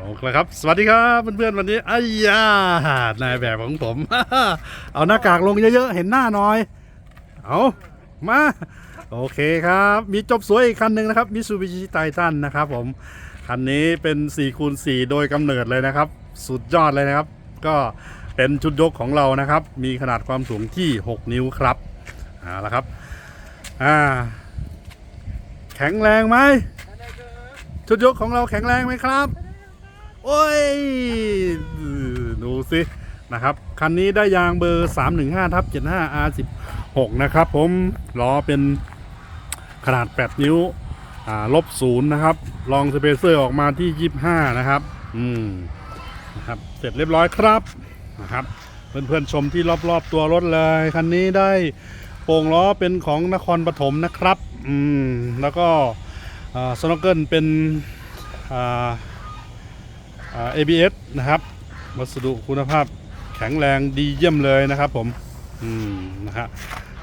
โอเคครับ สวัสดีครับเพื่อนๆวันนี้อ้ยานายแบบของผม เอาหน้ากากลงเยอะๆ เห็นหน้าหน่อย เอามา โอเคครับ มีจบสวยอีกคันหนึ่งนะครับมิ t ูบิชิไททันนะครับผม คันนี้เป็น4คูณ4โดยกำเนิดเลยนะครับ สุดยอดเลยนะครับ ก็เป็นชุดยกของเรานะครับ มีขนาดความสูงที่ 6 นิ้วครับเอาละครับอ่าแข็งแรงไหมชุดยกของเราแข็งแรงไหมครับ โอ้ย ดูสินะครับ คันนี้ได้ยางเบอร์ 315ทับ75 R16 นะครับผมล้อเป็นขนาด 8 นิ้วลบศูนย์นะครับ ลองสเปเซอร์ออกมาที่ 25 นะครับ อืมนะครับ เสร็จเรียบร้อยครับนะครับเพื่อนๆชมที่รอบๆตัวรถเลย คันนี้ได้โป่งล้อเป็นของนครปฐมนะครับ อืม แล้วก็สโนเกิลเป็นอ่า ABS นะครับ วัสดุคุณภาพแข็งแรงดีเยี่ยมเลยนะครับผม อืมนะฮะ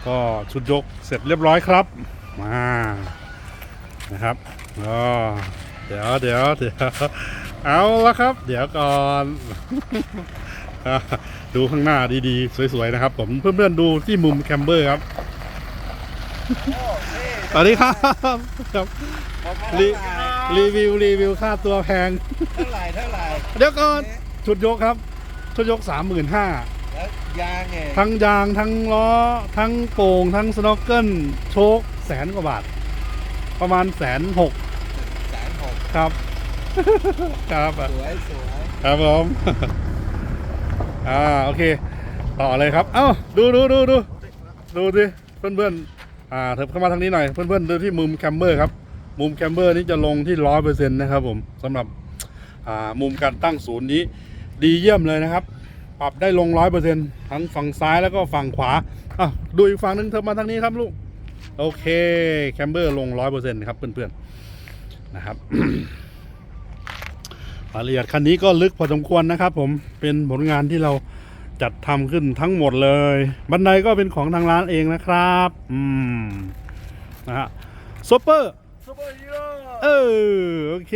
ก็ชุดยกเสร็จเรียบร้อยครับ มานะครับก็เดี๋ยวเดี๋ยวเดี๋ยวเอาละครับ เดี๋ยวก่อนอะดูข้างหน้าดีๆ สวยๆ นะครับ ผมเพื่อนๆดูที่มุมแคมเบอร์ครับสวัสดีครับครับ รีรีวิวรีวิวค่าตัวแพง เท่าไหร่เท่าไหร่เดี๋ยวก่อนชุดยกครับ ชุดยกสามหมื่นห้าแล้วยางไงทั้งยางทั้งล้อ ทั้งโป่งทั้งสโนว์เกิลโชคแสนกว่าบาท ประมาณแสนหกแสนหกครับ ครับสวยสวยครับผมอ่าโอเค ต่อเลยครับ เอ้าดูดูดูดูดูสิเพื่อนเพื่อนๆอ่าเถิบเข้ามาทางนี้หน่อยเพื่อนเพื่อนๆดูที่มุมแคมเบอร์ครับ มุมแคมเบอร์นี้จะลงที่ร้อยเปอร์เซ็นต์นะครับผมสำหรับมุมการตั้งศูนย์นี้ดีเยี่ยมเลยนะครับ ปรับได้ลงร้อยเปอร์เซ็นต์ทั้งฝั่งซ้ายแล้วก็ฝั่งขวาอะดูอีกฝั่งหนึ่งเธอมาทางนี้ครับลูกโอเคแคมเบอร์ลงร้อยเปอร์เซ็นต์ครับเพื่อนๆนะครับรายละเอียดคันนี้ก็ลึกพอสมควรนะครับ ผมเป็นผลงานที่เราจัดทำขึ้นทั้งหมดเลย บันไดก็เป็นของทางร้านเองนะครับ อืม นะฮะซปเปอร์ ซูเปอร์ฮีโร่เออโอเค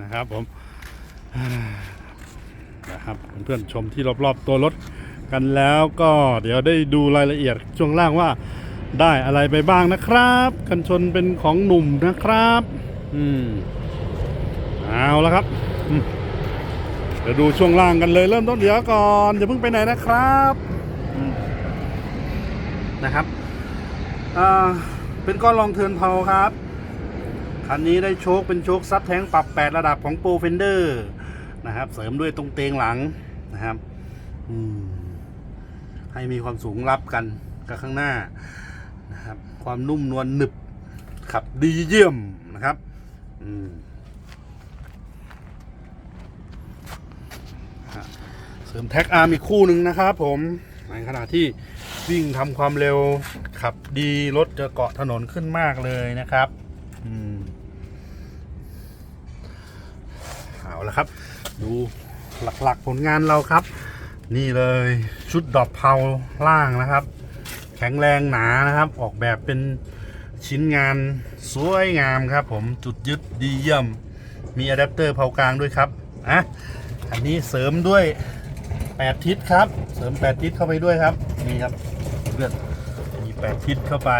นะครับผมนะครับเพื่อนๆชมที่รอบๆตัวรถกันแล้วก็เดี๋ยวได้ดูรายละเอียดช่วงล่างว่าได้อะไรไปบ้างนะครับ กันชนเป็นของหนุ่มนะครับ อืมเอาแล้วครับเดี๋ยวดูช่วงล่างกันเลยเริ่มต้นเดี๋ยวก่อนอย่าเพิ่งไปไหนนะครับนะครับอ่าเป็นก้อนรองเทินเพาครับ คันนี้ได้โชคเป็นโชคซับแท้งปรับ 8 ระดับของโปรเฟนเดอร์นะครับ เสริมด้วยตรงเตงหลังนะครับให้มีความสูงรับกันกับข้างหน้านะครับ ความนุ่มนวลหนึบขับดีเยี่ยมนะครับเสริมแท็กอาร์มอีกคู่หนึ่งนะครับผมในขณะที่วิ่งทำความเร็วขับดีรถจะเกาะถนนขึ้นมากเลยนะครับ อืม เอาละครับ ดูหลักๆผลงานเราครับ นี่เลยชุดดอกเพาล่างนะครับ แข็งแรงหนานะครับ ออกแบบเป็นชิ้นงานสวยงามครับ ผมจุดยึดดีเยี่ยม มีอะแดปเตอร์เผากลางด้วยครับอะอันนี้เสริมด้วย 8 ทิศครับ เสริม 8 ทิศเข้าไปด้วยครับนี่ครับเพื่อนมี8ทิศเข้าไป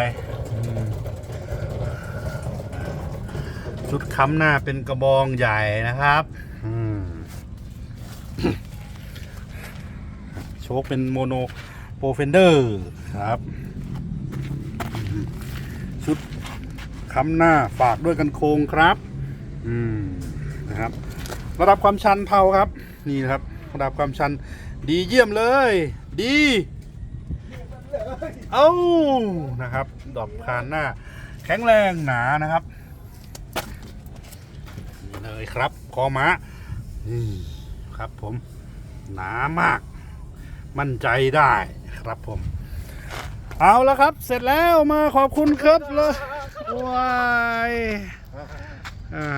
ชุดค้ำหน้าเป็นกระบองใหญ่นะครับ โชคเป็นโมโนโปรเฟนเดอร์ครับ ชุดค้ำหน้าฝากด้วยกันโครงครับ อืมนะครับ ระดับความชันเผาครับ นี่นะครับ ระดับความชันดีเยี่ยมเลย ดีเอ้านะครับ ดอกคานหน้า แข็งแรงหนานะครับ เลยครับคอม้านี่ ครับผมหนามาก มั่นใจได้ครับผม เอาแล้วครับ เสร็จแล้วมาขอบคุณครับเลยว้ายอ่า